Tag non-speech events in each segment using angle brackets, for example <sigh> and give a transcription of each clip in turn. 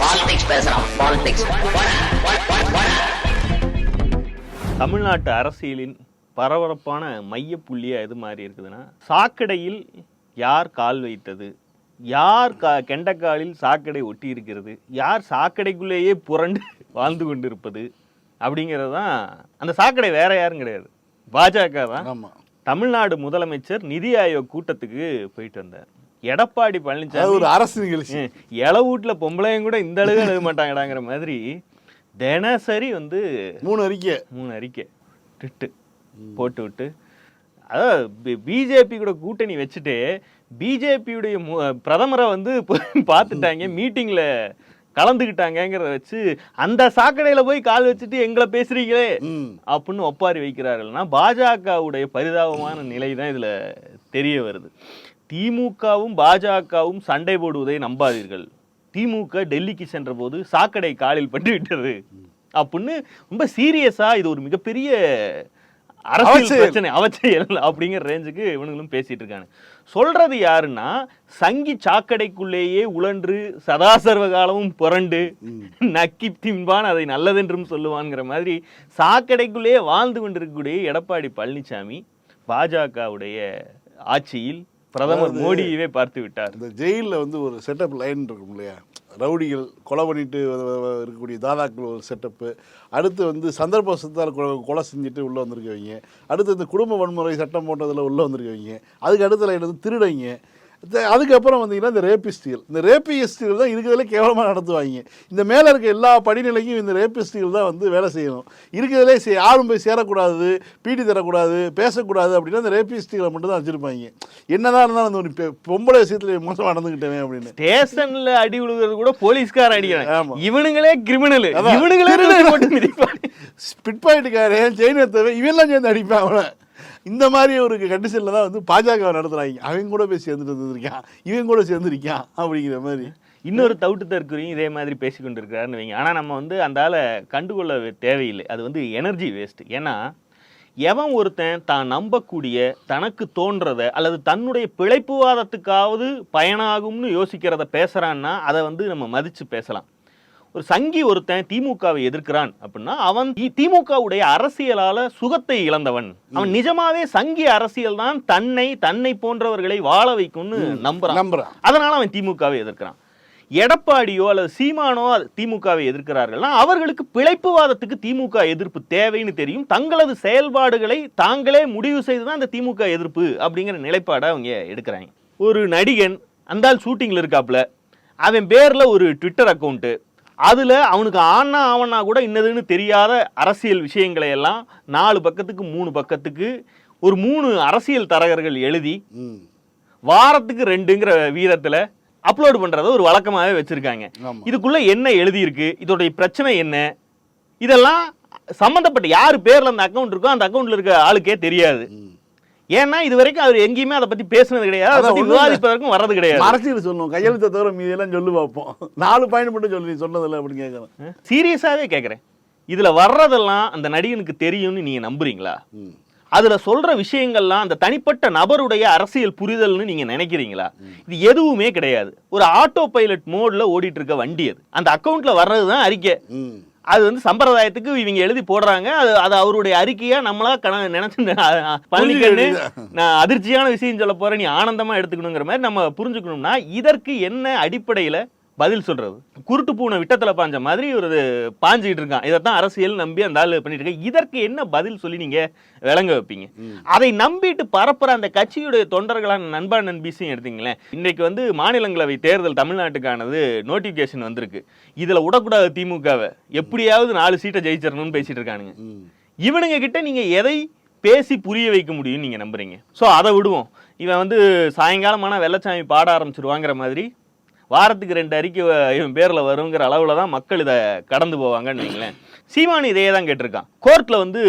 Politics பேசுறான் politics தமிழ்நாட்டு அரசியலின் பரபரப்பான மையப்புள்ளியா எது மாதிரி இருக்குதுன்னா சாக்கடையில் யார் கால் வைத்தது? யார் கா கெண்டக்காலில் சாக்கடை ஒட்டி இருக்கிறது? யார் சாக்கடைக்குள்ளேயே புரண்டு <laughs> வாழ்ந்து கொண்டிருப்பது? அப்படிங்கிறது தான் அந்த சாக்கடை வேற யாரும் கிடையாது. பாஜக தான் ஆமா. தமிழ்நாடு முதலமைச்சர் நிதி ஆயோக் கூட்டத்துக்கு போயிட்டு வந்தார். எடப்பாடி பழனிசாமி ஒரு அரசு நிகழ்ச்சி. இள வீட்டுல பொம்பளையும் கூட இந்த அளவு எழுத மாட்டாங்கடாங்கிற மாதிரி தினசரி வந்து மூணு அறிக்கை. மூணு அறிக்கை. திட்டு போட்டு விட்டு. அதாவது பிஜேபி கூட கூட்டணி வச்சுட்டு பிஜேபியுடைய பிரதமரை வந்து பார்த்துட்டாங்க மீட்டிங்ல கலந்துக்கிட்டாங்கங்கிறத வச்சு அந்த சாக்கடையில போய் கால் வச்சுட்டு எங்களை பேசுறீங்களே அப்படின்னு ஒப்பாரி வைக்கிறார்கள்னா பாஜகவுடைய பரிதாபமான நிலை தான் இதுல தெரிய வருது. திமுகவும் பாஜகவும் சண்டை போடுவதை நம்பாதீர்கள். திமுக டெல்லிக்கு சென்றபோது சாக்கடை காலில் பட்டு விட்டது அப்படின்னு ரொம்ப சீரியஸா இது ஒரு மிகப்பெரிய அரசியல். பிரச்சனை அவச்செயல் அப்படிங்கிற ரேஞ்சுக்கு இவனுங்களும் பேசிட்டு இருக்காங்க. சொல்றது யாருன்னா சங்கி சாக்கடைக்குள்ளேயே உழன்று சதாசர்வ காலமும் புரண்டு நக்கி தின்பான் அதை நல்லதென்றும் சொல்லுவான்ங்கிற மாதிரி சாக்கடைக்குள்ளேயே வாழ்ந்து கொண்டிருக்கக்கூடிய எடப்பாடி பழனிசாமி பாஜகவுடைய ஆட்சியில் பிரதமர் மோடியவே பார்த்து விட்டார். இந்த ஜெயிலில் வந்து ஒரு செட்டப் லைன் இருக்கும் இல்லையா? ரவுடிகள் கொலை பண்ணிட்டு இருக்கக்கூடிய தாதாக்கள் ஒரு செட்டப்பு அடுத்து வந்து சந்தர்ப்ப சத்தால் கொலை செஞ்சுட்டு உள்ளே வந்திருக்கவங்க. அடுத்து இந்த குடும்ப வன்முறை சட்டம் போட்டதில் உள்ளே வந்திருக்கவங்க. அதுக்கு அடுத்த லைன் வந்து திருடைங்க. அதுக்கப்புறம் வந்தீங்கன்னா இந்த ரேபிஸ்டுகள் இந்த ரேபிஸ்டுகள் தான் இருக்கிறதுல கேவலமாக நடத்துவாங்க. இந்த மேலே இருக்க எல்லா படிநிலைக்கும் இந்த ரேபிஸ்டுகள் தான் வந்து வேலை செய்யணும். இருக்கிறதுலே யாரும் போய் சேரக்கூடாது பீடி தரக்கூடாது பேசக்கூடாது அப்படின்னா இந்த ரேபிஸ்டுகளை மட்டும் தான் வச்சுருப்பாங்க. என்னதான் இருந்தாலும் அந்த ஒரு பொம்பளை விஷயத்தில் மோசமாக நடந்துக்கிட்டேன் அப்படின்னு. ஸ்டேஷன்ல அடி விழுகிறது கூட போலீஸ்கார அடிக்கிறாங்க ஆமா. இவனுங்களே கிரிமினல். இவனுங்களே <laughs> போட்டு ஸ்பிட் பாயிண்ட்டுக்காரன் செயின் எடுத்தவன் இவெல்லாம் சேர்ந்து அடிப்பான் அவனை. இந்த மாதிரி ஒரு கண்டிஷனில் தான் வந்து பாஜக நடத்துகிறாங்க அவங்க கூட போய் சேர்ந்துட்டு வந்துருக்கான். இவங்க கூட சேர்ந்துருக்கான் அப்படிங்கிற மாதிரி. இன்னொரு தவிட்டு தற்கொலையும் இதே மாதிரி பேசிக்கொண்டு இருக்கிறாருன்னு வைங்க. ஆனால் நம்ம வந்து அந்த ஆளை கண்டுகொள்ள தேவையில்லை. அது வந்து எனர்ஜி வேஸ்ட் ஏன்னா எவன் ஒருத்தன் தான் நம்பக்கூடிய தனக்கு தோன்றத அல்லது தன்னுடைய பிழைப்புவாதத்துக்காவது பயனாகும்னு யோசிக்கிறத பேசுகிறான்னா அதை வந்து நம்ம மதித்து பேசலாம். ஒரு சங்கி ஒருத்தன் திமுகவை எதிர்க்கிறான் அப்படின்னா அவன் திமுகவுடைய அரசியலால சுகத்தை இழந்தவன். அவன் நிஜமாவே சங்கி அரசியல் தான் தன்னை தன்னை போன்றவர்களை வாழ வைக்கும்னு நம்புறான். நம்புறான். அதனால அவன் திமுகவை எதிர்க்கிறான். எடப்பாடியோ அல்லது சீமானோ திமுகவை எதிர்க்கிறார்கள்னா அவர்களுக்கு பிழைப்புவாதத்துக்கு திமுக எதிர்ப்பு தேவைன்னு தெரியும். தங்களது செயல்பாடுகளை தாங்களே முடிவு செய்து தான் அந்த திமுக எதிர்ப்பு அப்படிங்கிற நிலைப்பாடை அவங்க எடுக்கிறாங்க. ஒரு நடிகன் அந்த ஆள் ஷூட்டிங்கில் இருக்காப்புல. அவன் பேரில் ஒரு ட்விட்டர் அக்கௌண்ட்டு அதில் அவனுக்கு ஆனா ஆவனா கூட இன்னதுன்னு தெரியாத அரசியல் விஷயங்களை எல்லாம் நாலு பக்கத்துக்கு மூணு பக்கத்துக்கு ஒரு மூணு அரசியல் தரகர்கள் எழுதி வாரத்துக்கு ரெண்டுங்கிற வீதத்துல அப்லோட் பண்றத ஒரு வழக்கமாவே வச்சிருக்காங்க. இதுக்குள்ள என்ன எழுதியிருக்கு? இதோடைய பிரச்சனை என்ன? இதெல்லாம் சம்பந்தப்பட்ட யார் பேர்ல அந்த அக்கவுண்ட் இருக்கோ அந்த அக்கவுண்ட்ல இருக்க ஆளுக்கே தெரியாது. ஏன்னா இது வரைக்கும் அவர் எங்கேயுமே அதை பத்தி பேசுனது கிடையாது. அதை பத்தி. விவாதிப்பதற்கும் வர்றது கிடையாது. அரசியல் சொல்லணும். கையெழுத்தை தவிர மீதியெல்லாம் சொல்லு பார்ப்போம். நாலு பாயிண்ட் மட்டும் சொல்லி சொன்னதில்ல அப்படின்னு கேட்குறேன் சீரியஸாவே கேக்குறேன் இதுல வர்றதெல்லாம் அந்த நடிகனுக்கு தெரியும்னு நீங்க நம்புறீங்களா? அதுல சொல்ற விஷயங்கள்லாம் அந்த தனிப்பட்ட நபருடைய அரசியல் புரிதல்னு நீங்க நினைக்கிறீங்களா? இது எதுவுமே கிடையாது. ஒரு ஆட்டோ பைலட் மோட்ல ஓடிட்டு இருக்க வண்டி அது. அந்த அக்கவுண்ட்ல வர்றதுதான் அறிக்கை. அது வந்து சம்பிரதாயத்துக்கு இவங்க எழுதி போடுறாங்க. அது அது அவருடைய அறிக்கையா நம்மளா கண நினைச்சு பழனிக்கண்ணு நான் அதிர்ச்சியான விஷயம் சொல்ல போறேன் நீ ஆனந்தமா எடுத்துக்கணுங்கிற மாதிரி நம்ம புரிஞ்சுக்கணும்னா இதற்கு என்ன அடிப்படையில பதில் சொல்றது. குருட்டு பூனை விட்டத்துல பாஞ்ச மாதிரி ஒரு பாஞ்சிட்டு இருக்கான். இதைத்தான் அரசியல் நம்பி அந்த ஆளு பண்ணிட்டு இருக்க. இதற்கு என்ன பதில் சொல்லி நீங்க விளங்க வைப்பீங்க? அதை நம்பிட்டு பரப்புற அந்த கட்சியுடைய தொண்டர்களான நண்பா நண்பீஸையும் எடுத்தீங்களேன். இன்னைக்கு வந்து மாநிலங்களவை தேர்தல் தமிழ்நாட்டுக்கானது நோட்டிபிகேஷன் வந்திருக்கு. இதுல விடக்கூடாது திமுகவை. எப்படியாவது நாலு சீட்டை ஜெயிச்சிடணும்னு பேசிட்டு இருக்கானுங்க. இவனுங்க கிட்ட நீங்க எதை பேசி புரிய வைக்க முடியும்னு நீங்க நம்புறீங்க? ஸோ அதை விடுவோம். இவன் வந்து சாயங்காலமான வெள்ளச்சாமி பாட ஆரம்பிச்சிருவாங்கிற மாதிரி வாரத்துக்கு ரெண்டு அறிக்கை இவன் பேர்ல வருங்கிற அளவில் தான் மக்கள் இதை கடந்து போவாங்கன்னு வைங்களேன். சீமானி இதையே தான் கேட்டிருக்கான். கோர்ட்ல வந்து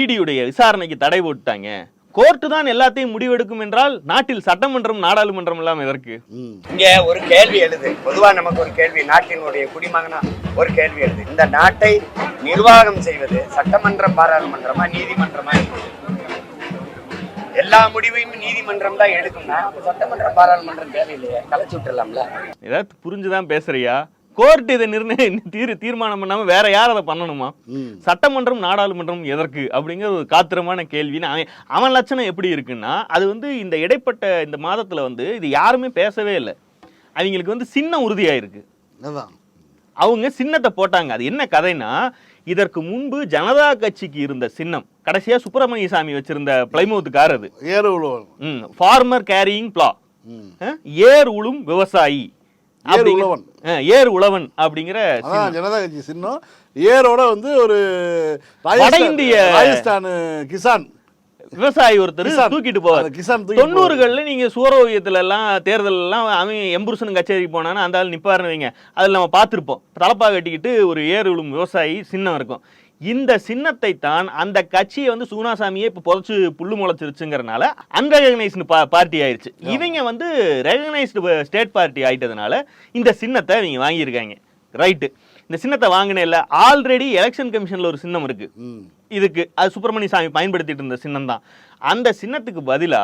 ஈடியுடைய விசாரணைக்கு தடை போட்டுட்டாங்க. கோர்ட்டு தான் எல்லாத்தையும் முடிவெடுக்கும் என்றால் நாட்டில் சட்டமன்றம் நாடாளுமன்றம் எல்லாம் எதற்கு? இங்க ஒரு கேள்வி எழுது. பொதுவா நமக்கு ஒரு கேள்வி நாட்டினுடைய குடிமகனா ஒரு கேள்வி எழுது. இந்த நாட்டை நிர்வாகம் செய்வது சட்டமன்றம் பாராளுமன்றமா நீதிமன்றமா? எல்லா முடிவையும் நீதிமன்றம் தான் எடுக்கும்னா சட்டமன்றம் பாராளுமன்றம் தேவையில்லையே கலைச்சு விட்டுறலாம்ல. ஏதாவது புரிஞ்சுதான் பேசுறியா? கோர்ட் இதை நிர்ணய தீர் தீர்மானம் பண்ணாம வேற யார் அதை பண்ணணுமா. சட்டமன்றம் நாடாளுமன்றம் எதற்கு? அப்படிங்கிற ஒரு காத்திரமான கேள்வின்னு அவன் அவன் லட்சணம் எப்படி இருக்குன்னா அது வந்து இந்த இடைப்பட்ட இந்த மாதத்துல வந்து இது யாருமே பேசவே இல்லை. அவங்களுக்கு வந்து சின்ன உறுதியாயிருக்கு. அதான் அவங்க சின்னத்தை போட்டாங்க. அது என்ன கதைனா இதற்கு முன்பு ஜனதா கட்சிக்கு இருந்த சின்னம் கடைசியா சுப்பிரமணிய சாமி வச்சிருந்த பிளைமவுத் கார் அது ஏற உழவன் ஃபார்மர் கேரியிங் பிளா. ஏர் உழும் விவசாயி. ஏர் உழவன். ஏர் உழவன் அப்படிங்கிற ஜனதா கட்சி சின்னம். ஏரோட வந்து ஒரு வட இந்திய- ராஜஸ்தான் கிசான். விவசாயி ஒருத்தர். தூக்கிட்டு போவார். கிசான் தொண்ணூறுகள்ல நீங்க சூரோவியத்துல எல்லாம் தேர்தல் எல்லாம் அவன் எம்புருஷன் கச்சேரிக்கு போனான்னு அந்த ஆள் நிப்பாருன்னு வைங்க. அதில் நம்ம பார்த்திருப்போம். தலப்பா கட்டிக்கிட்டு ஒரு ஏர் விழும் விவசாயி சின்னம் இருக்கும். இந்த சின்னத்தை தான் அந்த கட்சியை வந்து சுகுணாசாமியே இப்போ புதைச்சு புல்லு முளைச்சிருச்சுங்கிறனால அன்ரெகனைஸ்டு பா பார்ட்டி ஆயிருச்சு. இவங்க வந்து ரெகனைஸ்டு ஸ்டேட் பார்ட்டி ஆயிட்டதுனால இந்த சின்னத்தை இவங்க வாங்கியிருக்காங்க. ரைட்டு இந்த சின்னத்தை வாங்கினேன்ல ஆல்ரெடி எலெக்ஷன் கமிஷன்ல ஒரு சின்னம் இருக்கு. இதுக்கு அது சுப்பிரமணிய சாமி பயன்படுத்திட்டு இருந்த சின்னம் தான் அந்த சின்னத்துக்கு பதிலா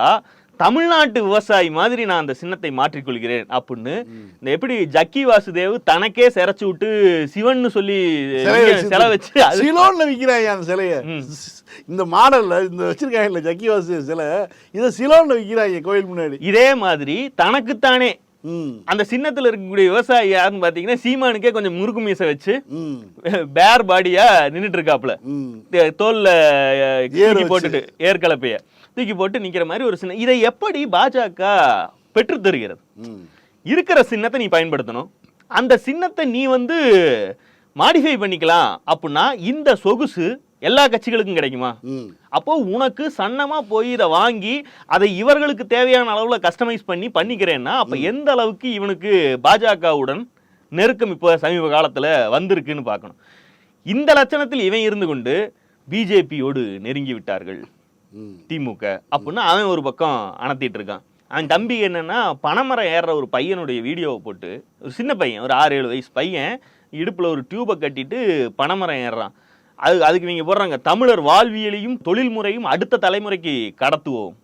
தமிழ்நாட்டு விவசாயி மாதிரி நான் அந்த சின்னத்தை மாற்றிக்கொள்கிறேன் அப்படின்னு இந்த எப்படி ஜக்கி வாசுதேவ் தனக்கே சிரைச்சு விட்டு சிவன்னு சொல்லி சிலை வச்சு சிலோன்ல விக்கிறாங்க அந்த சிலைய. இந்த மாடல்ல இந்த வச்சிருக்காங்கல்ல ஜக்கிவாசி சிலை இதை சிலோன்ல விக்கிறாங்க கோயில் முன்னாடி. இதே மாதிரி தனக்குத்தானே அந்த சின்னத்துல இருக்கக்கூடிய விவசாயி யாருன்னு பாத்தீங்கன்னா சீமானுக்கே கொஞ்சம் முறுக்கு மீசை வச்சு பேர் பாடியா ம். தே- தோல்ல. போட்டுட்டு ஏற்கலப்பைய தூக்கி போட்டு நிக்கிற மாதிரி ஒரு சின்ன இதை எப்படி பாஜக பெற்று தருகிறது? இருக்கிற சின்னத்தை நீ பயன்படுத்தணும். அந்த சின்னத்தை நீ வந்து மாடிஃபை பண்ணிக்கலாம் அப்படின்னா இந்த சொகுசு எல்லா கட்சிகளுக்கும் கிடைக்குமா? அப்போ உனக்கு சன்னமா போய் இதை வாங்கி அதை இவர்களுக்கு தேவையான அளவுல கஸ்டமைஸ் பண்ணி பண்ணிக்கிறேன்னா அப்ப எந்த அளவுக்கு இவனுக்கு பாஜகவுடன் நெருக்கம் இப்போ சமீப காலத்துல வந்திருக்குன்னு பார்க்கணும். இந்த லட்சணத்தில் இவன் இருந்து கொண்டு பிஜேபியோடு நெருங்கி விட்டார்கள். திமுக. அப்படின்னா அவன் ஒரு பக்கம் அணத்திட்டு இருக்கான். அவன் தம்பி என்னன்னா பனைமரம் ஏறுற ஒரு பையனுடைய வீடியோவை போட்டு ஒரு சின்ன பையன் ஒரு ஆறு ஏழு வயசு பையன் இடுப்புல ஒரு டியூபை கட்டிட்டு பனைமரம் ஏறுறான். அது அதுக்கு நீங்க போடுறாங்க தமிழர் வாழ்வியலையும் தொழில் முறையும் அடுத்த தலைமுறைக்கு கடத்துவோம்.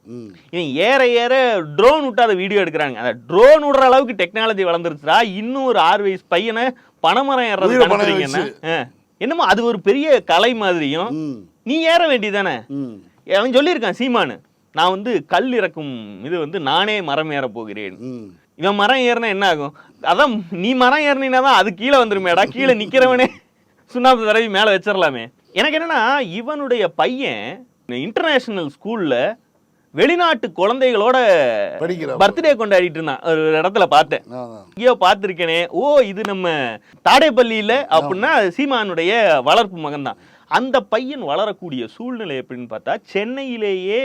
இவன் ஏற ஏற ட்ரோன் விட்டு அதை வீடியோ எடுக்கிறாங்க. அந்த ட்ரோன் விடுற அளவுக்கு டெக்னாலஜி வளர்ந்துருச்சுடா இன்னும் ஒரு ஆறு வயசு பையனை பனைமரம் ஏறது ஆ. என்னமோ அது ஒரு பெரிய கலை மாதிரியும் நீ ஏற வேண்டியதானே அவன் சொல்லியிருக்கான் சீமானு நான் வந்து கல் இறக்கும் இது வந்து நானே மரம் ஏற போகிறேன். இவன் மரம் ஏறினா என்ன ஆகும்? அதான் நீ மரம் ஏறினா தான் அது கீழே வந்துருமேடா கீழே நிக்கிறவனே. சுண்ணாம்பு தடவி மேலே வச்சிடலாமே எனக்கு என்னன்னா இவனுடைய பையன் இன்டர்நேஷனல் ஸ்கூல்ல வெளிநாட்டு குழந்தைகளோட. பர்த்டே கொண்டாடிட்டு இருந்தான். ஒரு இடத்துல பார்த்தேன். எங்கேயோ பார்த்துருக்கேனே. ஓ இது நம்ம தாடைப்பள்ளியில் அப்படின்னா சீமானுடைய வளர்ப்பு மகன் தான் அந்த பையன் வளரக்கூடிய சூழ்நிலை எப்படின்னு பார்த்தா சென்னையிலேயே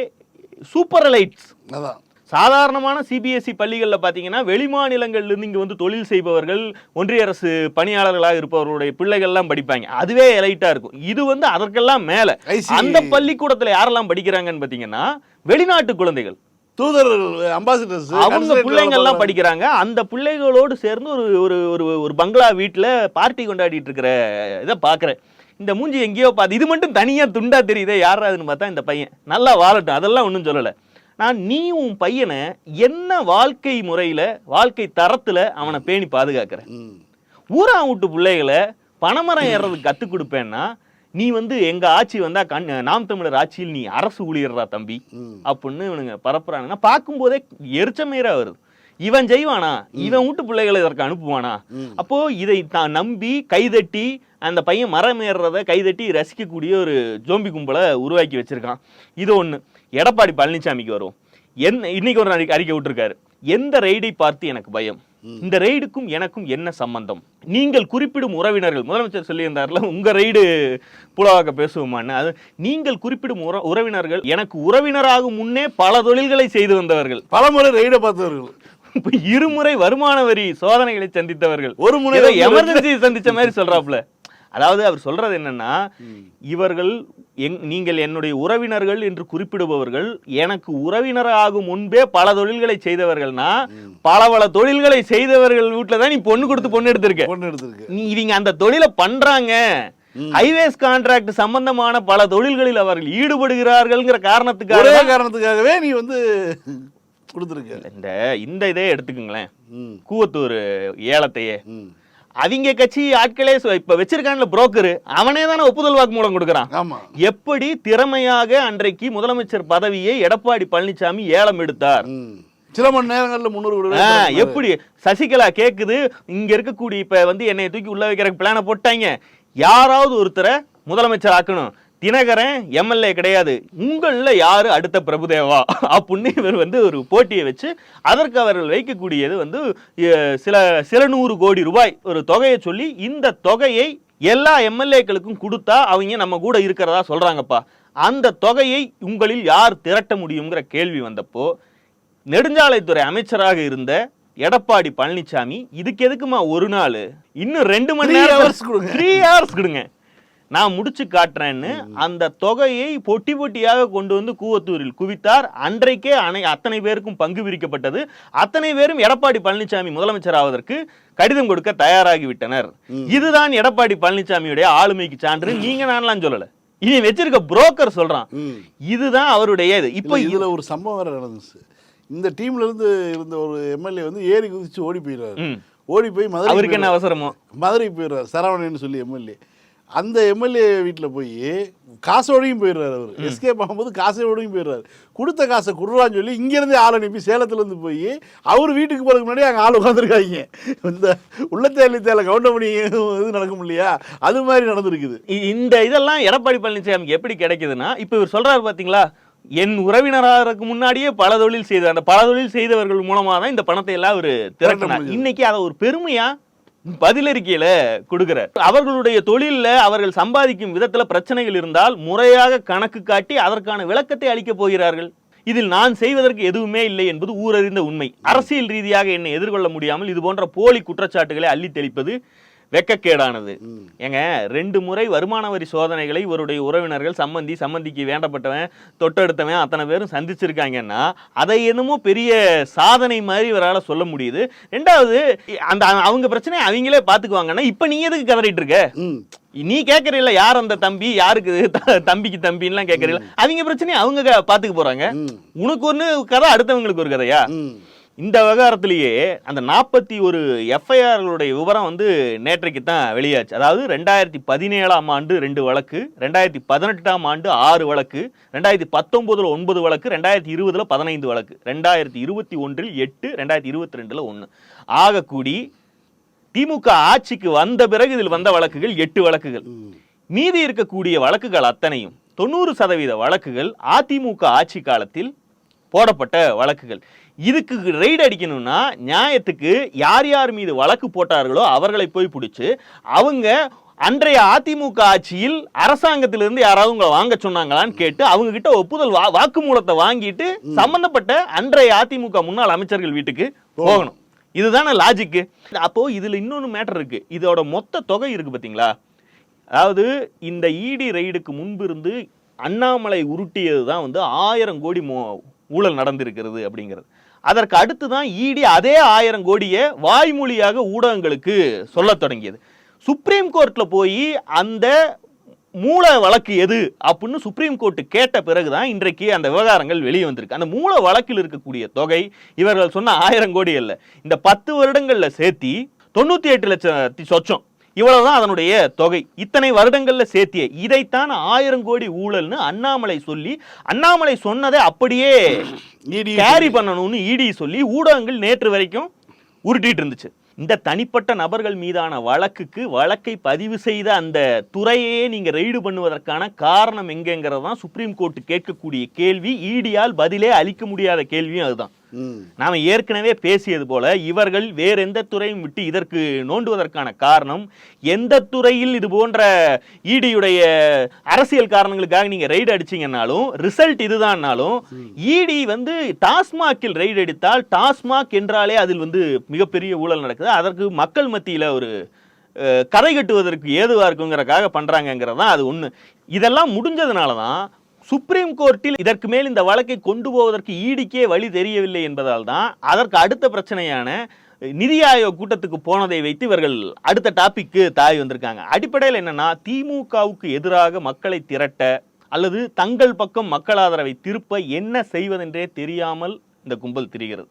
சூப்பர் லைட்ஸ் அதான். சாதாரணமான சிபிஎஸ்இ பள்ளிகளில் பார்த்தீங்கன்னா வெளிமாநிலங்கள்லேருந்து இங்கே வந்து தொழில் செய்பவர்கள் ஒன்றிய அரசு பணியாளர்களாக இருப்பவர்களுடைய பிள்ளைகள்லாம் படிப்பாங்க. அதுவே எலைட்டாக இருக்கும். இது வந்து அதற்கெல்லாம் மேலே. அந்த பள்ளிக்கூடத்தில் யாரெல்லாம் படிக்கிறாங்கன்னு பார்த்தீங்கன்னா வெளிநாட்டு குழந்தைகள். தூதர்கள் அம்பாசிடர்ஸ் அவங்க பிள்ளைங்க எல்லாம் படிக்கிறாங்க. அந்த பிள்ளைகளோடு சேர்ந்து ஒரு ஒரு ஒரு ஒரு பங்களா வீட்டில் பார்ட்டி கொண்டாடிட்டு இருக்கிற இதை பார்க்குறேன் இந்த மூஞ்சி எங்கேயோ பார்த்து இது மட்டும் தனியாக துண்டா தெரியுதே யாராதுன்னு பார்த்தா இந்த பையன். நல்லா வாழட்டும் அதெல்லாம் ஒன்றும் சொல்லலை. நான் நீ உன் பையனை என்ன வாழ்க்கை முறையில் வாழ்க்கை தரத்தில் அவனை பேணி பாதுகாக்கிறேன் ஊரா விட்டு பிள்ளைகளை பனைமரம் ஏறுறதுக்கு கற்றுக் கொடுப்பேன்னா நீ வந்து எங்க ஆட்சி வந்தா கண் நாம் தமிழர் ஆட்சியில் நீ அரசு ஊழியர்றா தம்பி. அப்படின்னு இவனுங்க பரப்புறானுங்க. பார்க்கும்போதே எரிச்சமேரா வருது. இவன் செய்வானா? இவன் வீட்டு பிள்ளைகளை இதற்கு அனுப்புவானா. அப்போ இதை தான் நம்பி கைதட்டி அந்த பையன் மரம் ஏறுறத கைதட்டி ரசிக்கக்கூடிய ஒரு ஜோம்பி கும்பலை உருவாக்கி வச்சிருக்கான். இது ஒண்ணு. எடப்பாடி பழனிசாமிக்கு வரும். என்ன இன்னைக்கு ஒரு அறிக்கை விட்டுருக்காரு. எந்த ரெய்டை பார்த்து எனக்கு பயம்? இந்த ரெய்டுக்கும் எனக்கும் என்ன சம்பந்தம்? நீங்கள் குறிப்பிடும் உறவினர்கள் முதலமைச்சர் சொல்லியிருந்தார்ல உங்க ரெய்டு புலவாக்க பேசுவோமான்னு. அது நீங்கள் குறிப்பிடும் உற உறவினர்கள் எனக்கு உறவினராகும் முன்னே பல தொழில்களை செய்து வந்தவர்கள். பலமுறை ரெய்டை பார்த்தவர்கள். இருமுறை வருமான வரி சோதனைகளை சந்தித்தவர்கள். ஒரு முறை எமர்ஜென்சி சந்திச்ச மாதிரி சொல்றாப்ல அதாவது அவர் சொல்றது என்னன்னா இவர்கள் எங் நீங்கள் என்னுடைய உறவினர்கள் என்று குறிப்பிடுபவர்கள் எனக்கு உறவினராகும் முன்பே பல தொழில்களை செய்தவர்கள்னா பல பல தொழில்களை செய்தவர்கள் வீட்டுல தான் நீ பொண்ணு கொடுத்து பொண்ணு எடுத்திருக்க. பொண்ணு எடுத்திருக்கு. நீ இவங்க அந்த தொழிலை பண்றாங்க. ஹைவேஸ் கான்ட்ராக்ட் சம்பந்தமான பல தொழில்களில் அவர்கள் ஈடுபடுகிறார்கள்ங்கிற காரணத்துக்காக காரணத்துக்காகவே நீ வந்து கொடுத்துருக்க. இந்த இந்த இதே எடுத்துக்கங்களேன். கூவத்தூர் ஏலத்தையே. அவங்க கட்சி ஆட்களே இப்ப வச்சிருக்கான்ல புரோக்கர் அவனே தானே ஒப்புதல் வாக்குமூலம் கொடுக்கறான். எப்படி திறமையாக அன்றைக்கு முதலமைச்சர் பதவியை எடப்பாடி பழனிசாமி ஏலம் எடுத்தார். சில மணி நேரங்கள்ல முன்னூறு எப்படி? சசிகலா கேக்குது இங்க இருக்கக்கூடிய இப்ப வந்து என்னை தூக்கி உள்ள வைக்கிற பிளான போட்டாங்க. யாராவது ஒருத்தரை முதலமைச்சர் ஆக்கணும். தினகரன் எம்எல்ஏ கிடையாது. உங்கள யாரு அடுத்த பிரபுதேவா? அப்படின்னு இவர் வந்து ஒரு போட்டியை வச்சு அதற்கு அவர்கள் வைக்கக்கூடியது வந்து சில சில நூறு கோடி ரூபாய் ஒரு தொகையை சொல்லி இந்த தொகையை எல்லா எம்எல்ஏக்களுக்கும் கொடுத்தா அவங்க நம்ம கூட இருக்கிறதா சொல்றாங்கப்பா. அந்த தொகையை உங்களில் யார் திரட்ட முடியுங்கிற கேள்வி வந்தப்போ நெடுஞ்சாலைத்துறை அமைச்சராக இருந்த எடப்பாடி பழனிசாமி இதுக்கு எதுக்குமா ஒரு நாள்? இன்னும் ரெண்டு மணி நேரம். த்ரீ ஹவர்ஸ் கொடுங்க. நான் முடிச்சு காட்டுறேன்னு அந்த தொகையை பொட்டி பொட்டியாக கொண்டு வந்து கூவத்தூரில் குவித்தார். அன்றைக்கே அனை அத்தனை பேருக்கும் பங்கு விரிக்கப்பட்டது. அத்தனை பேரும் எடப்பாடி பழனிசாமி முதலமைச்சர் ஆவதற்கு கடிதம் கொடுக்க தயாராகி விட்டனர் இதுதான் எடப்பாடி பழனிசாமியுடைய ஆளுமைக்கு சான்று. நீங்க நான்லாம் சொல்லல. இனி வச்சிருக்க புரோக்கர் சொல்றான். இதுதான் அவருடைய இது. இப்போ இதுல ஒரு சம்பவம் வேற நடந்துச்சு. இந்த டீம்ல இருந்து இருந்த ஒரு எம்எல்ஏ வந்து ஏறி குதிச்சு ஓடி போயிடுறாரு. ஓடி போய் மதுரை அவருக்கு என்ன அவசரமோ? மதுரை போயிடுறாரு. சரவணன்னு சொல்லி எம்எல்ஏ. அந்த எம்எல்ஏ வீட்டில் போய் காசோடையும் போயிடுறாரு அவர். எஸ்கேப் ஆகும்போது காசோடையும் போயிடுறாரு. கொடுத்த காசை குடுறான்னு சொல்லி இங்கேருந்தே ஆள் அனுப்பி சேலத்துலேருந்து போய் அவர் வீட்டுக்கு போகிறதுக்கு முன்னாடி அங்கே ஆள் உட்காந்துருக்காங்க. இந்த உள்ளத்தேலி தேலை கவுண்டமணி இது நடக்கும் இல்லையா? அது மாதிரி நடந்திருக்குது. இந்த இதெல்லாம் எடப்பாடி பழனிசாமிக்கு எப்படி கிடைக்குதுன்னா இப்போ இவர் சொல்றாரு பாத்தீங்களா என் உறவினராருக்கு முன்னாடியே பல தொழில் செய்த அந்த பல தொழில் செய்தவர்கள் மூலமா தான் இந்த பணத்தை எல்லாம் அவர் திரட்டினார். இன்னைக்கு அதை ஒரு பெருமையா பதிலறிக்கையில கொடுக்கிறார். அவர்களுடைய தொழில்ல அவர்கள் சம்பாதிக்கும் விதத்துல பிரச்சனைகள் இருந்தால் முறையாக கணக்கு காட்டி அதற்கான விளக்கத்தை அளிக்கப் போகிறார்கள். இதில் நான் செய்வதற்கு எதுவுமே இல்லை என்பது ஊரறிந்த உண்மை. அரசியல் ரீதியாக என்னை எதிர்கொள்ள முடியாமல் இது போன்ற போலி குற்றச்சாட்டுகளை அள்ளி தெளிப்பது வெக்கக்கேடானது. ஏங்க ரெண்டு முறை வருமான வரி சோதனைகளை இவருடைய உறவினர்கள் சம்மந்தி சம்மந்திக்கு வேண்டப்பட்டவன் தொட்டெடுத்தவன் அத்தனை பேரும் சந்திச்சிருக்காங்கன்னா அதை என்னமோ பெரிய சாதனை மாதிரி இவரால் சொல்ல முடியுது. ரெண்டாவது அந்த அவங்க பிரச்சனை அவங்களே பார்த்துக்குவாங்கன்னா இப்போ நீ எதுக்கு கதறிட்டு இருக்க? நீ கேட்கறீல்ல யார் அந்த தம்பி யாருக்கு தம்பிக்கு தம்பின்லாம் கேட்கறீல்ல அவங்க பிரச்சனையை அவங்க க- பாத்துக்க போறாங்க. உனக்கு ஒண்ணு கதை அடுத்தவங்களுக்கு ஒரு கதையா? இந்த விவகாரத்திலேயே அந்த நாற்பத்தி ஒரு எஃப்ஐஆர்களுடைய விவரம் வந்து நேற்றைக்கு தான் வெளியாச்சு. அதாவது ரெண்டாயிரத்தி பதினேழாம் ஆண்டு ரெண்டு வழக்கு ரெண்டாயிரத்தி பதினெட்டாம் ஆண்டு ஆறு வழக்கு ரெண்டாயிரத்தி பத்தொம்போதில் ஒன்பது வழக்கு ரெண்டாயிரத்தி இருபதில் பதினைந்து வழக்கு ரெண்டாயிரத்தி இருபத்தி ஒன்றில் எட்டு ரெண்டாயிரத்தி இருபத்தி ரெண்டில் ஒன்று ஆகக்கூடி திமுக ஆட்சிக்கு வந்த பிறகு இதில் வந்த வழக்குகள் எட்டு வழக்குகள். மீதி இருக்கக்கூடிய வழக்குகள் அத்தனையும் தொண்ணூறு சதவீத வழக்குகள் அதிமுக ஆட்சி காலத்தில் போடப்பட்ட வழக்குகள். இதுக்கு ரெய்டு அடிக்கணும்னா நியாயத்துக்கு யார் யார் மீது வழக்கு போட்டார்களோ அவர்களை போய் பிடிச்சு அவங்க அன்றைய அதிமுக ஆட்சியில் அரசாங்கத்திலிருந்து யாராவது உங்களை வாங்க சொன்னாங்களான்னு கேட்டு அவங்க கிட்ட ஒப்புதல் வா வாக்குமூலத்தை வாங்கிட்டு சம்பந்தப்பட்ட அன்றைய அதிமுக முன்னாள் அமைச்சர்கள் வீட்டுக்கு போகணும். இதுதானே லாஜிக்கு அப்போ இதுல இன்னொன்னு மேட்டர் இருக்கு. இதோட மொத்த தொகை இருக்கு பாத்தீங்களா? அதாவது இந்த இடி ரெய்டுக்கு முன்பு இருந்து அண்ணாமலை உருட்டியது தான் வந்து ஆயிரம் கோடி மோ ஊழல் நடந்திருக்கிறது அப்படிங்கிறது. அதற்கு அடுத்து தான் இடி அதே ஆயிரம் கோடியை வாய்மொழியாக ஊடகங்களுக்கு சொல்லத் தொடங்கியது. சுப்ரீம் கோர்ட்டில் போய் அந்த மூல வழக்கு எது அப்படின்னு சுப்ரீம் கோர்ட்டு கேட்ட பிறகு தான் இன்றைக்கு அந்த விவகாரங்கள் வெளியே வந்திருக்கு. அந்த மூல வழக்கில் இருக்கக்கூடிய தொகை இவர்கள் சொன்ன ஆயிரம் கோடி அல்ல. இந்த பத்து வருடங்களில் சேர்த்தி தொண்ணூற்றி எட்டு லட்சம் சொச்சம் இவ்வளவுதான் அதனுடைய தொகை. இத்தனை வருடங்கள்ல சேர்த்திய. இதைத்தான் ஆயிரம் கோடி ஊழல்னு அண்ணாமலை சொல்லி அண்ணாமலை சொன்னதை அப்படியே கேரி பண்ணணும்னு இடி சொல்லி ஊடகங்கள் நேற்று வரைக்கும் உருட்டிட்டு இருந்துச்சு. இந்த தனிப்பட்ட நபர்கள் மீதான வழக்குக்கு வழக்கை பதிவு செய்த அந்த துறையே நீங்க ரெய்டு பண்ணுவதற்கான காரணம் எங்கங்கிறது தான் சுப்ரீம் கோர்ட் கேட்கக்கூடிய கேள்வி. ஈடியால் பதிலே அளிக்க முடியாத கேள்வியும் அதுதான். நாம் ஏற்கனவே பேசியது போல இவர்கள் வேற எந்த துறையும் விட்டு இதற்கு நோண்டுவதற்கான காரணம் எந்த துறையில் இது போன்ற ஈடியுடைய அரசியல் காரணங்களுக்காக நீங்கள் ரெய்டு அடிச்சீங்கன்னாலும் ரிசல்ட் இதுதான்னாலும் ஈடி வந்து டாஸ்மாகில் ரெய்டு அடித்தால் டாஸ்மாக் என்றாலே அதில் வந்து மிகப்பெரிய ஊழல் நடக்குது. அதற்கு மக்கள் மத்தியில் ஒரு கதை கரை கட்டுவதற்கு ஏதுவாக இருக்குங்கிறக்காக பண்ணுறாங்கங்கிறது தான் அது ஒன்று இதெல்லாம் முடிஞ்சதுனால தான் சுப்ரீம் கோர்ட்டில் இதற்கு மேல் இந்த வழக்கை கொண்டு போவதற்கு ஈடிக்கே வழி தெரியவில்லை என்பதால் தான் அதற்கு அடுத்த பிரச்சனையான நிதி ஆயோக் கூட்டத்துக்கு போனதை வைத்து இவர்கள் அடுத்த டாபிக்கு தாய் வந்திருக்காங்க. அடிப்படையில் என்னன்னா திமுகவுக்கு எதிராக மக்களை திரட்ட அல்லது தங்கள் பக்கம் மக்கள் ஆதரவை திருப்ப என்ன செய்வதென்றே தெரியாமல் இந்த கும்பல் திரிகிறது.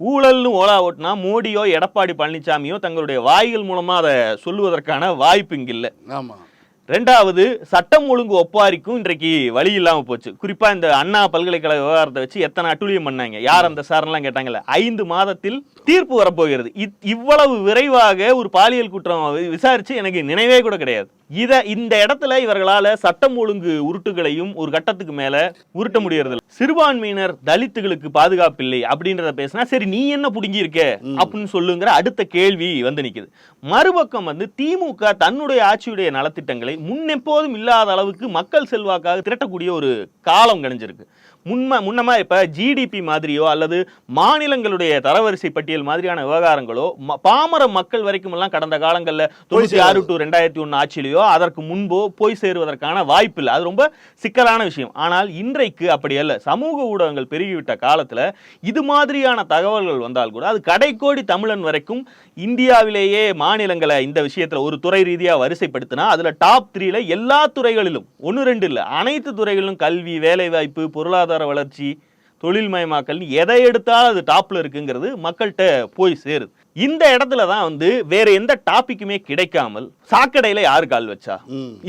ஊழல்னு ஓலா ஓட்டினா மோடியோ எடப்பாடி பழனிசாமியோ தங்களுடைய வாய்கள் மூலமாக அதை சொல்லுவதற்கான வாய்ப்பு இங்கே இல்லை. ஆமாம் ரெண்டாவது சட்டம் ஒழுங்கு ஒப்பாரிக்கும் இன்றைக்கு வழி இல்லாம போச்சு. குறிப்பா இந்த அண்ணா பல்கலைக்கழக விவகாரத்தை வச்சு எத்தனை அட்டுழியம் பண்ணாங்க? யார் அந்த சார்லாம் கேட்டாங்கல்ல? ஐந்து மாதத்தில் தீர்ப்பு வரப்போகிறது. இவ்வளவு விரைவாக ஒரு பாலியல் குற்றம் வி- விசாரிச்சு எனக்கு நினைவே கூட கிடையாது. இத இந்த இடத்துல இவர்களால சட்டம் ஒழுங்கு உருட்டுகளையும் ஒரு கட்டத்துக்கு மேல உருட்ட முடியறது சிறுபான்மையினர் தலித்துகளுக்கு பாதுகாப்பு இல்லை அப்படின்றத பேசினா சரி நீ என்ன புடுங்கி இருக்க அப்படின்னு சொல்லுங்கிற அடுத்த கேள்வி வந்து நிக்குது. மறுபக்கம் வந்து திமுக தன்னுடைய ஆட்சியுடைய நலத்திட்டங்களை முன்னெப்போதும் இல்லாத அளவுக்கு மக்கள் செல்வாக்காக திரட்டக்கூடிய ஒரு காலம் கிடைஞ்சிருக்கு முன்ம முன்னமா இப்ப ஜிடிபி மாதிரியோ அல்லது மாநிலங்களுடைய தரவரிசை பட்டியல் மாதிரியான விவகாரங்களோ பாமர மக்கள் வரைக்கும் எல்லாம் கடந்த காலங்கள்ல தொண்ணூத்தி ஆறு டு ரெண்டாயிரத்தி ஒன்னு ஆட்சியிலையோ அதற்கு முன்போ போய் சேருவதற்கான வாய்ப்பு இல்லை. அது ரொம்ப சிக்கலான விஷயம். ஆனால் இன்றைக்கு அப்படி அல்ல. சமூக ஊடகங்கள் பெருகிவிட்ட காலத்துல இது மாதிரியான தகவல்கள் வந்தால் கூட அது கடைக்கோடி தமிழன் வரைக்கும் இந்தியாவிலேயே மாநிலங்களை இந்த விஷயத்துல ஒரு துறை ரீதியா வரிசைப்படுத்தினா அதுல டாப் த்ரீல எல்லா துறைகளிலும் ஒன்று ரெண்டு இல்ல அனைத்து துறைகளிலும் கல்வி வேலைவாய்ப்பு பொருளாதார வளர்ச்சி தொழில்மயமாக்கல் எதை எடுத்தாலும் அது டாப்ல இருக்குங்கிறது மக்கள்கிட்ட போய் சேருது. இந்த இடத்துல தான் வந்து வேற எந்த டாபிக்குமே கிடைக்காமல் சாக்கடையில யாரு கால் வச்சா?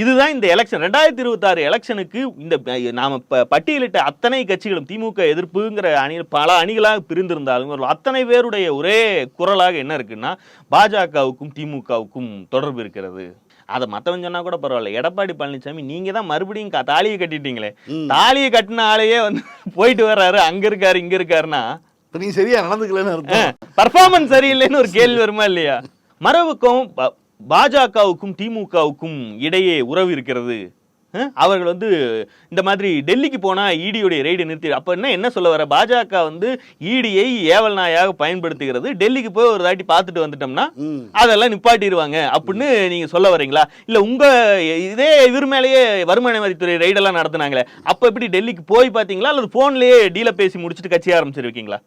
இதுதான் இந்த எலெக்ஷன் ரெண்டாயிரத்தி இருபத்தி ஆறு எலெக்ஷனுக்கு இந்த நாம பட்டியலிட்ட அத்தனை கட்சிகளும் திமுக எதிர்ப்புங்கிற அணி பல அணிகளாக பிரிந்திருந்தாலும் அத்தனை பேருடைய ஒரே குரலாக என்ன இருக்குன்னா பாஜகவுக்கும் திமுகவுக்கும் தொடர்பு இருக்கிறது. அதை மத்தவன் சொன்னா கூட பரவாயில்ல. எடப்பாடி பழனிசாமி நீங்க தான் மறுபடியும் தாலியை கட்டிட்டீங்களே. தாலியை கட்டின ஆளையே வந்து <laughs> போயிட்டு வர்றாரு. அங்க இருக்காரு இங்க இருக்காருன்னா? நீ சரியா நடந்துக்கலன்னு பர்ஃபார்மன்ஸ் சரியில்லைன்னு ஒரு கேள்வி வருமா இல்லையா? மரபுக்கும் பாஜகவுக்கும் திமுகவுக்கும் இடையே உறவு இருக்கிறது. அவர்கள் வந்து இந்த மாதிரி டெல்லிக்கு போனா ஈடியோடைய ரெய்டை நிறுத்தி அப்ப என்ன என்ன சொல்ல வர? பாஜக வந்து ஈடியை ஏவல் நாயாக பயன்படுத்துகிறது. டெல்லிக்கு போய் ஒரு தாட்டி பார்த்துட்டு வந்துட்டோம்னா அதெல்லாம் நிப்பாட்டிடுவாங்க அப்படின்னு நீங்க சொல்ல வரீங்களா? இல்ல உங்க இதே இவர் மேலேயே வருமான வரித்துறை ரெய்டெல்லாம் நடத்துனாங்களே அப்ப எப்படி டெல்லிக்கு போய் பாத்தீங்களா அல்லது போன்லயே டீல பேசி முடிச்சுட்டு கட்சி ஆரம்பிச்சிருக்கீங்களா?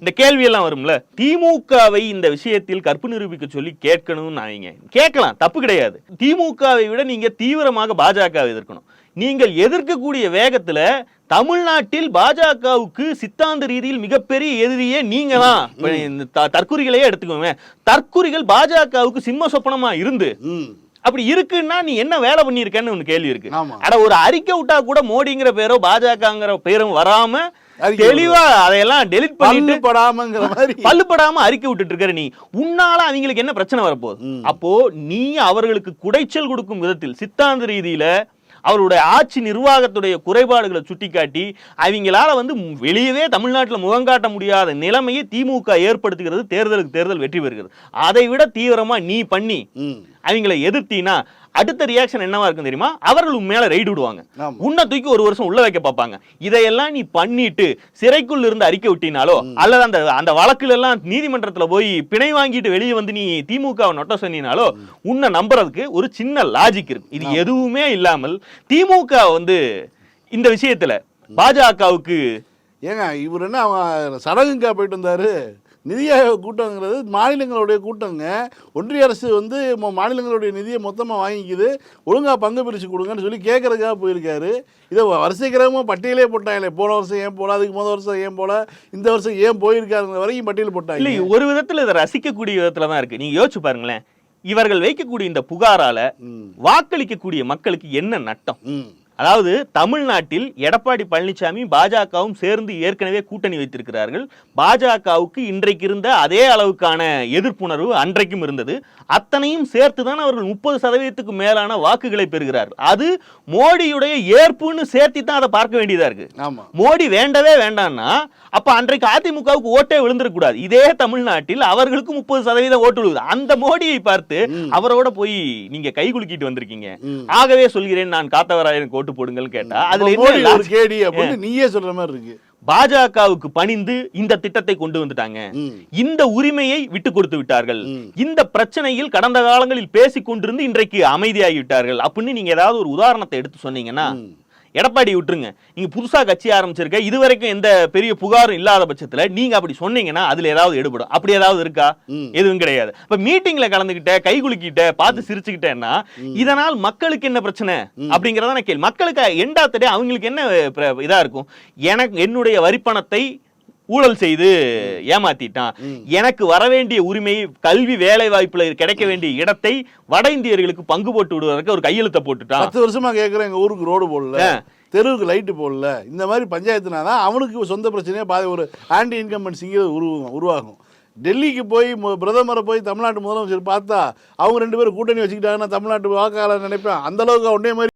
இந்த கேள்வி எல்லாம் வரும்ல. திமுகவை இந்த விஷயத்தில் கற்பு நிரூபிக்க சொல்லி கேட்கணும்னு நாங்க கேட்கலாம் தப்பு கிடையாது. திமுகவை விட நீங்க தீவிரமாக பாஜகவை எதிர்க்கணும் நீங்கள் எதிர்க்கக்கூடிய வேகத்துல தமிழ்நாட்டில் பாஜகவுக்கு சித்தாந்த ரீதியில் மிகப்பெரிய எதிரியே நீங்க தான் தற்குறிகளையே எடுத்துக்கோங்க. தற்குறிகள் பாஜகவுக்கு சிம்ம சொப்பனமா இருந்து அப்படி இருக்குன்னா நீ என்ன வேலை பண்ணியிருக்கேன்னு ஒண்ணு கேள்வி இருக்கு. அட ஒரு அறிக்கை விட்டா கூட மோடிங்கிற பேரோ பாஜகங்கிற பேரும் வராம தெளிவா அதையெல்லாம் டெலிட் பண்ணிட்டு படாமங்கிற மாதிரி. பல்லுபடாம அறிக்கை விட்டுட்டு இருக்காரு நீ. உன்னால அவங்களுக்கு என்ன பிரச்சனை வரப்போகுது. அப்போ நீ அவர்களுக்கு குடைச்சல் கொடுக்கும் விதத்தில் சித்தாந்த ரீதியில அவருடைய ஆட்சி நிர்வாகத்துடைய குறைபாடுகளை சுட்டிக்காட்டி அவங்களால வந்து வெளியவே தமிழ்நாட்டில் முகங்காட்ட முடியாத நிலைமையை திமுக ஏற்படுத்துகிறது தேர்தலுக்கு தேர்தல் வெற்றி பெறுகிறது. அதை விட தீவிரமா நீ பண்ணி அவங்கள எதிர்த்தீனா அடுத்த ரியாக்ஷன் என்னவா இருக்கும் தெரியுமா? அவர்கள் உன் மேல ரைடு விடுவாங்க. உன்னை தூக்கி ஒரு வருஷம் உள்ள வைக்க பார்ப்பாங்க. இதையெல்லாம் நீ பண்ணிட்டு சிறைக்குள்ள இருந்து அறிக்கை விட்டினாலோ அல்லது அந்த அந்த வழக்குல எல்லாம் நீதிமன்றத்துல போய் பிணை வாங்கிட்டு வெளியே வந்து நீ திமுகவை நொட்ட சொன்னினாலோ உன்னை நம்புறதுக்கு ஒரு சின்ன லாஜிக் இருக்கு. இது எதுவுமே இல்லாமல் திமுக வந்து இந்த விஷயத்துல பாஜகவுக்கு ஏங்க இவர் என்ன அவன் சடங்குக்கா போயிட்டு வந்தாரு? நிதி ஆயோக் கூட்டங்கிறது மாநிலங்களுடைய கூட்டங்க ஒன்றிய அரசு வந்து மாநிலங்களுடைய நிதியை மொத்தமாக வாங்கிக்குது. ஒழுங்காக பங்கு பிரித்து கொடுங்கன்னு சொல்லி கேட்கறதுக்காக போயிருக்காரு. இதை வரிசைக்கிரமமாக பட்டியலே போட்டாங்களே. போன வருஷம் ஏன் போல அதுக்கு முதல் வருஷம் ஏன் போல இந்த வருஷம் ஏன் போயிருக்காருங்க வரைக்கும் பட்டியல் இல்ல போட்டாங்க ஒரு விதத்துல இதை ரசிக்கக்கூடிய விதத்துல தான் இருக்கு. நீங்க யோசிச்சு பாருங்களேன். இவர்கள் வைக்கக்கூடிய இந்த புகாரால வாக்களிக்கக்கூடிய மக்களுக்கு என்ன நட்டம்? அதாவது தமிழ்நாட்டில் எடப்பாடி பழனிசாமி பாஜகவும் சேர்ந்து ஏற்கனவே கூட்டணி வைத்திருக்கிறார்கள். பாஜகவுக்கு இன்றைக்கு இருந்த அதே அளவுக்கான எதிர்ப்புணர்வு அன்றைக்கும் இருந்தது. அத்தனையும் சேர்த்து தான் அவர்கள் முப்பது சதவீதத்துக்கு மேலான வாக்குகளை பெறுகிறார்கள். அது மோடியுடைய ஏற்புன்னு சேர்த்து தான் அதை பார்க்க வேண்டியதா இருக்கு. மோடி வேண்டவே வேண்டாம்னா அப்ப அன்றைக்கு அதிமுகவுக்கு ஓட்டே விழுந்திருக்க இதே தமிழ்நாட்டில் அவர்களுக்கு முப்பது சதவீதம் ஓட்டு விழுகுது. அந்த மோடியை பார்த்து அவரோட போய் நீங்க கை குலுக்கிட்டு வந்திருக்கீங்க. ஆகவே சொல்கிறேன் நான் காத்தவராயனுக்கு ஓட்டு போடுங்கன்னு கேட்டா அதுல என்ன ஒரு கேடி அப்படின்னு நீயே சொல்ற மாதிரி இருக்கு. பாஜகவுக்கு பணிந்து இந்த திட்டத்தை கொண்டு வந்துட்டாங்க. இந்த உரிமையை விட்டு கொடுத்து விட்டார்கள். இந்த பிரச்சனையில் கடந்த காலங்களில் பேசிக் கொண்டிருந்து இன்றைக்கு அமைதியாகி விட்டார்கள். அப்படின்னு நீங்க ஏதாவது ஒரு உதாரணத்தை எடுத்து சொன்னீங்கன்னா. எடப்பாடி விட்டுருங்க. நீங்க புதுசா கட்சி ஆரம்பிச்சிருக்க இதுவரைக்கும் எந்த பெரிய புகாரும் இல்லாத பட்சத்துல நீங்க அப்படி சொன்னீங்கன்னா அதுல ஏதாவது எடுபடும். அப்படி ஏதாவது இருக்கா. எதுவும் கிடையாது. இப்ப மீட்டிங்ல கலந்துகிட்ட கை குலுக்கிட்ட பார்த்து சிரிச்சுக்கிட்டேன்னா இதனால் மக்களுக்கு என்ன பிரச்சனை? அப்படிங்கறதான கேள்வி. மக்களுக்கு எண்டாத்தடே அவங்களுக்கு என்ன பிர- இதா இருக்கும்? எனக்கு என்னுடைய வரிப்பணத்தை ஊழல் செய்து ஏமாத்திட்டான். எனக்கு வர வேண்டிய உரிமை கல்வி வேலை வாய்ப்புல கிடைக்க வேண்டிய இடத்தை வட இந்தியர்களுக்கு பங்கு போட்டு விடுவதற்கு ஒரு கையெழுத்தை போட்டுட்டான். பத்து வருஷமா கேட்குறேன் எங்க ஊருக்கு ரோடு போடல. தெருவுக்கு லைட்டு போடல இந்த மாதிரி பஞ்சாயத்துனா தான் அவனுக்கு சொந்த பிரச்சனையே பாதி ஒரு ஆன்டி இன்கம்பன்சிங்கிறது உருவாகும் உருவாகும். டெல்லிக்கு போய் பிரதமரை போய் தமிழ்நாட்டு முதலமைச்சர் பார்த்தா அவங்க ரெண்டு பேரும் கூட்டணி வச்சுக்கிட்டாங்கன்னா தமிழ்நாட்டு வாக்காளர் நினைப்பேன். அந்த அளவுக்கு உடனே மாதிரி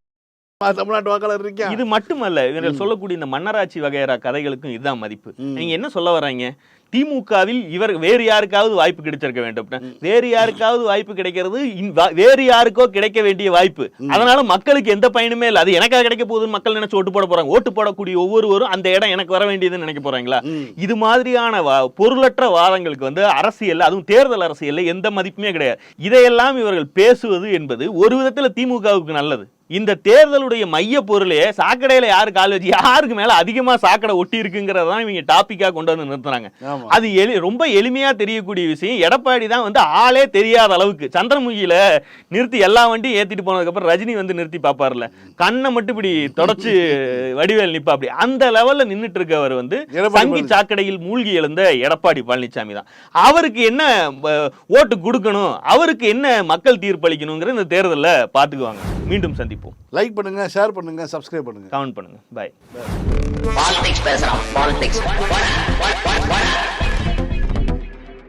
தமிழ்நாட்டு வாக்காளர் இருக்கேன் இது மட்டுமல்ல இவர்கள் சொல்லக்கூடிய இந்த மன்னராட்சி வகையறா கதைகளுக்கும் இதுதான் மதிப்பு. நீங்க என்ன சொல்ல வர்றீங்க? திமுகவில் இவர் வேறு யாருக்காவது வாய்ப்பு கிடைச்சிருக்க வேண்டும். வேறு யாருக்காவது வாய்ப்பு கிடைக்கிறது வேறு யாருக்கோ கிடைக்க வேண்டிய வாய்ப்பு. அதனால மக்களுக்கு எந்த பயனுமே இல்லை. அது எனக்கா கிடைக்க போகுதுன்னு மக்கள் நினைச்சு ஓட்டு போட போறாங்க. ஓட்டு போடக்கூடிய ஒவ்வொருவரும் அந்த இடம் எனக்கு வர வேண்டியதுன்னு நினைக்க போறாங்களா? இது மாதிரியான பொருளற்ற வாதங்களுக்கு வந்து அரசியல் அதுவும் தேர்தல் அரசியல்ல எந்த மதிப்புமே கிடையாது. இதையெல்லாம் இவர்கள் பேசுவது என்பது ஒரு விதத்துல திமுகவுக்கு நல்லது. இந்த தேர்தலுடைய மைய பொருளே சாக்கடையில யாரு கால் வச்சு யாருக்கு மேல அதிகமா சாக்கடை ஒட்டி இருக்குங்கிறதான் இவங்க டாபிக்கா கொண்டு வந்து நிறுத்துறாங்க. அது எளி ரொம்ப எளிமையா தெரியக்கூடிய விஷயம். எடப்பாடி தான் வந்து ஆளே தெரியாத அளவுக்கு. சந்திரமுகியில நிறுத்தி எல்லா வண்டியும் ஏத்திட்டு போனதுக்கு அப்புறம் ரஜினி வந்து நிறுத்தி பாப்பார்ல. கண்ணை மட்டும் இப்படி தொடச்சு வடிவேல் நிப்பா அப்படி அந்த லெவல்ல நின்னுட்டு இருக்கவர் வந்து சங்கி. சாக்கடையில் மூழ்கி எழுந்த எடப்பாடி பழனிசாமி தான். அவருக்கு என்ன ஓட்டு கொடுக்கணும்? அவருக்கு என்ன மக்கள் தீர்ப்பளிக்கணுங்கிற இந்த தேர்தல்ல பாத்துக்குவாங்க. மீண்டும் சந்திப்போம் லைக் பண்ணுங்க ஷேர் பண்ணுங்க சப்ஸ்கிரைப் பண்ணுங்க. கமெண்ட் பண்ணுங்க. பாய் பாலிடிக்ஸ் பேசுறான் பாலிடிக்ஸ்